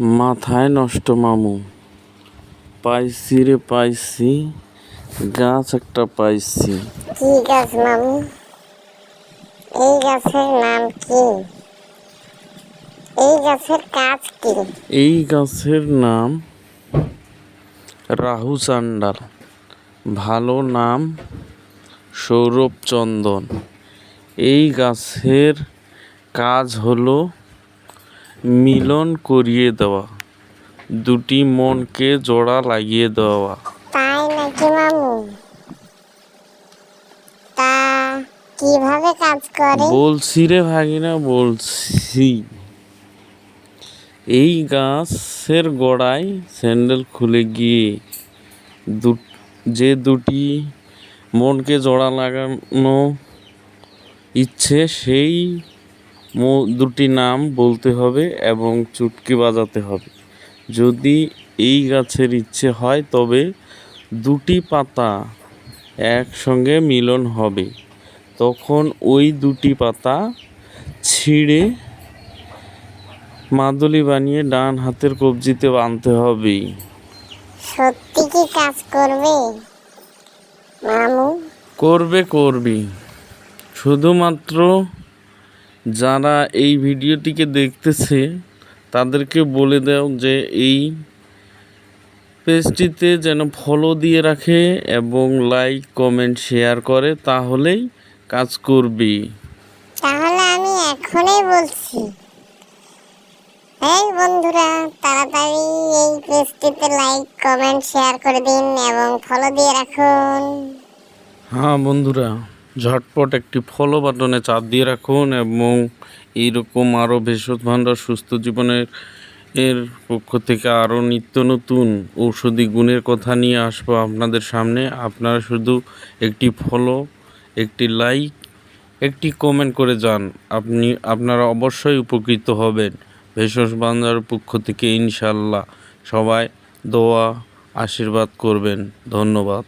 মাথায় নষ্ট মামু। পাইছি রে পাইছি গাছ একটা পাইছি। কি গাছ মামু? এই গাছের নাম কি? এই গাছের কাজ কি? এই গাছের নাম রাহু চান্ডাল। ভালো নাম সৌরভ চন্দন। এই গাছের কাজ হলো মিলন করিয়ে দেওয়া। দুটি মনকে জোড়া লাগিয়ে দেওয়া। তাই নাকি মামু? তা কীভাবে কাজ করে? বলছি রে ভাগিনা বলছি। এই গাছের গোড়ায় স্যান্ডেল খুলে গিয়ে দু যে দুটি মনকে জোড়া লাগানো ইচ্ছে সেই দুটি নাম বলতে হবে এবং চুটকি বাজাতে হবে। যদি এই গাছের ইচ্ছে হয় তবে দুটি পাতা একসঙ্গে মিলন হবে। তখন ওই দুটি পাতা ছিঁড়ে মাদুলি বানিয়ে ডান হাতের কবজিতে বাঁধতে হবে। সত্যি কি কাজ করবে? মামু? করবে করবি শুধুমাত্র যারা এই ভিডিওটিকে দেখতেছে তাদেরকে বলে দাও যে এই পেজটিতে যেন ফলো দিয়ে রাখে এবং লাইক কমেন্ট শেয়ার করে তাহলেই কাজ করবি। তাহলে আমি এখনই বলছি। এই বন্ধুরা তাড়াতাড়ি এই পেজটিতে লাইক কমেন্ট শেয়ার করে দিন এবং ফলো দিয়ে রাখুন। হ্যাঁ বন্ধুরা। ঝটপট একটি ফলো বাটনে চাপ দিয়ে রাখুন এবং এইরকম আরও ভেষজ ভাণ্ডার সুস্থ জীবনের এর পক্ষ থেকে আরও নিত্য নতুন ঔষধি গুণের কথা নিয়ে আসব আপনাদের সামনে। আপনারা শুধু একটি ফলো একটি লাইক একটি কমেন্ট করে যান। আপনি, আপনারা অবশ্যই উপকৃত হবেন ভেষজ ভাণ্ডার পক্ষ থেকে ইনশাল্লাহ সবাই দোয়া, আশীর্বাদ করবেন। ধন্যবাদ।